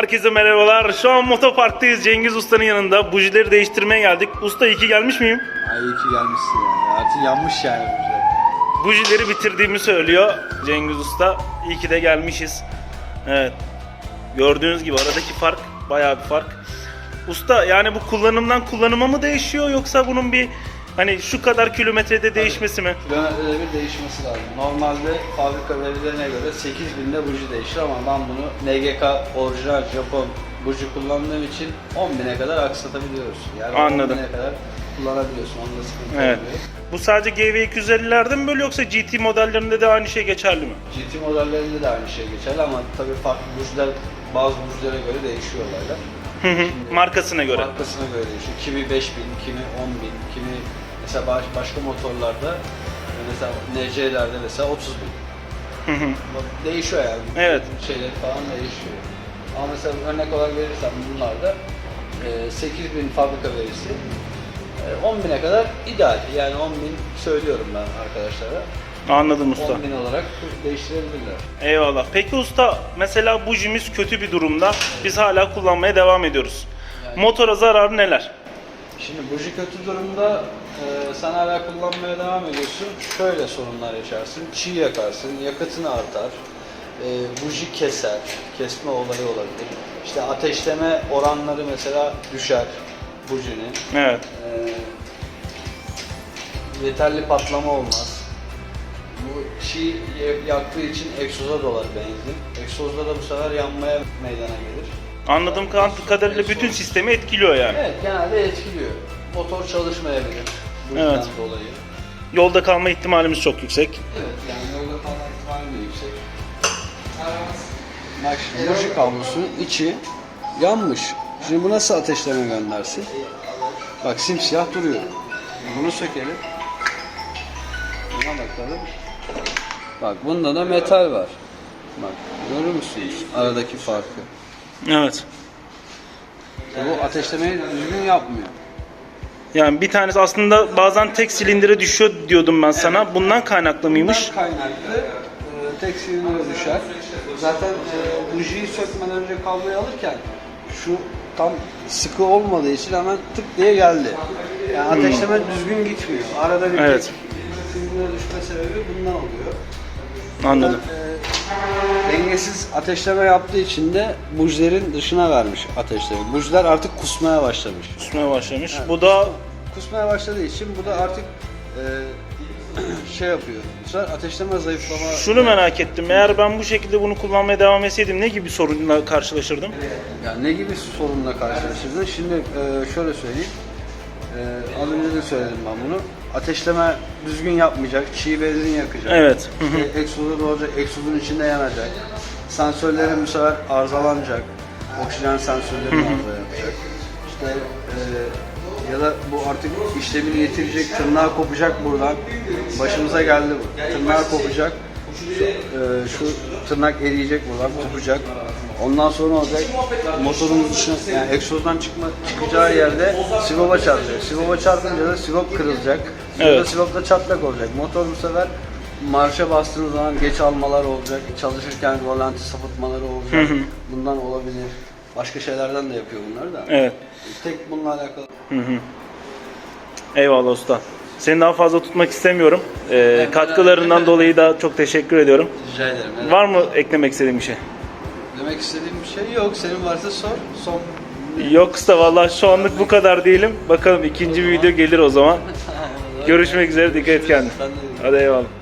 Herkese merhabalar. Şu an motoparktayız. Cengiz Usta'nın yanında. Bujileri değiştirmeye geldik. Usta iyi ki gelmiş miyim? Ay iyi ki gelmişsin ya. Artık yanmış yani bu şey. Bujileri bitirdiğimi söylüyor Cengiz Usta. İyi ki de gelmişiz. Evet. Gördüğünüz gibi aradaki fark bayağı bir fark. Usta yani bu kullanımdan kullanıma mı değişiyor yoksa bunun bir hani şu kadar kilometrede değişmesi mi? Kilometrede bir değişmesi lazım. Normalde fabrika verilerine göre 8000'de buji değişir ama ben bunu NGK orijinal Japon buji kullandığım için 10.000'e kadar aksatabiliyoruz. Yani Anladım. 10.000'e kadar kullanabiliyorsun. Onda sıkıntı Evet. olmuyor. Bu sadece GV250'lerde mi böyle yoksa GT modellerinde de aynı şey geçerli mi? GT modellerinde de aynı şey geçerli ama tabii farklı bujiler bazı bujilere göre değişiyor olaylar. Hı hı. Markasına göre. Markasına göre değişiyor. Kimi 5000, kimi 10.000, kimi mesela baş, başka motorlarda mesela NC'lerde mesela 30 bin. Hı hı. Değişiyor yani. Evet. Şeyler falan değişiyor. Ama mesela örnek olarak verirsem bunlarda e, 8000 fabrika verisi e, 10.000'e kadar ideal. Yani 10.000 söylüyorum ben arkadaşlara. Anladım usta. 10.000 olarak değiştirebilirler. Eyvallah. Peki usta mesela bujimiz kötü bir durumda. Biz hala kullanmaya devam ediyoruz. Yani- Motora zararı neler? Şimdi buji kötü durumda e, sen hala kullanmaya devam ediyorsun. Şöyle sorunlar yaşarsın. Çiğ yakarsın, yakıtını artar. E, buji keser, kesme olayı olabilir. İşte ateşleme oranları mesela düşer bujinin. Evet. E, yeterli patlama olmaz. Bu çiğ yaktığı için egzoza dolar benzin. Egzozda da bu sefer yanmaya meydana gelir. Anladığım ka- kadarıyla bütün sistemi etkiliyor yani. Evet genelde etkiliyor. Motor çalışmayabilir bu yüzden Evet. dolayı. Yolda kalma ihtimalimiz çok yüksek. Evet yani yolda kalma ihtimali de yüksek. Bak şimdi buji kablosunun içi yanmış. Şimdi bu nasıl ateşleme göndersin? Bak simsiyah duruyor. Bunu sökelim. Buna bakalım. Bak bunda da metal var. Bak görür müsünüz aradaki farkı? Evet. Bu ateşlemeyi düzgün yapmıyor. Yani bir tanesi aslında bazen tek silindire düşüyor diyordum ben sana. Bundan kaynaklı mıymış? Bundan kaynaklı e, tek silindire düşer. Zaten e, bujiyi sökmeden önce kabloyu alırken şu tam sıkı olmadığı için hemen tık diye geldi. Yani ateşleme düzgün gitmiyor. Arada bir Hmm. Evet. tek silindire düşme sebebi bundan oluyor. Anladım. E, dengesiz ateşleme yaptığı için de bujilerin dışına vermiş ateşleme. Bujiler artık kusmaya başlamış. Kusmaya başlamış. Bu da Kusmaya başladığı için bu da artık e, şey yapıyor. Bu sefer ateşleme zayıflama şunu merak ettim. Eğer ben bu şekilde bunu kullanmaya devam etseydim ne gibi sorunla karşılaşırdım? Yani ne gibi sorunla karşılaşırdın? Şimdi e, şöyle söyleyeyim. E, az önce de söyledim ben bunu. Ateşleme düzgün yapmayacak, çiğ benzin yakacak. Evet. İşte egzoza doğacak, egzozun içinde yanacak. Sensörlerin bu sefer arızalanacak. Oksijen sensörleri arıza yapacak. İşte e, ya da bu artık işlemini yitirecek, tırnağı kopacak buradan. Başımıza geldi bu. Tırnağı kopacak. Şu, e, şu tırnak eriyecek buradan, kopacak. Ondan sonra olacak motorun dışına, yani egzozdan çıkma, çıkacağı yerde siloba çarpacak. Siloba çarpınca da silop kırılacak. Evet. Evet. Silopta çatlak olacak. Motor bu sefer marşa bastığınız zaman geç almalar olacak. Çalışırken rolanti sapıtmaları olacak. Bundan olabilir. Başka şeylerden de yapıyor bunları da. Evet. Tek bununla alakalı. Eyvallah usta. Seni daha fazla tutmak istemiyorum. Ee, katkılarından dolayı da çok teşekkür ediyorum. Rica ederim. Evet. Var mı eklemek istediğin bir şey? Demek istediğim bir şey yok. Senin varsa sor. Son. Yok usta vallahi şu anlık bu kadar değilim. Bakalım ikinci bir video gelir o zaman. Görüşmek üzere dikkat et kendine. Hadi eyvallah.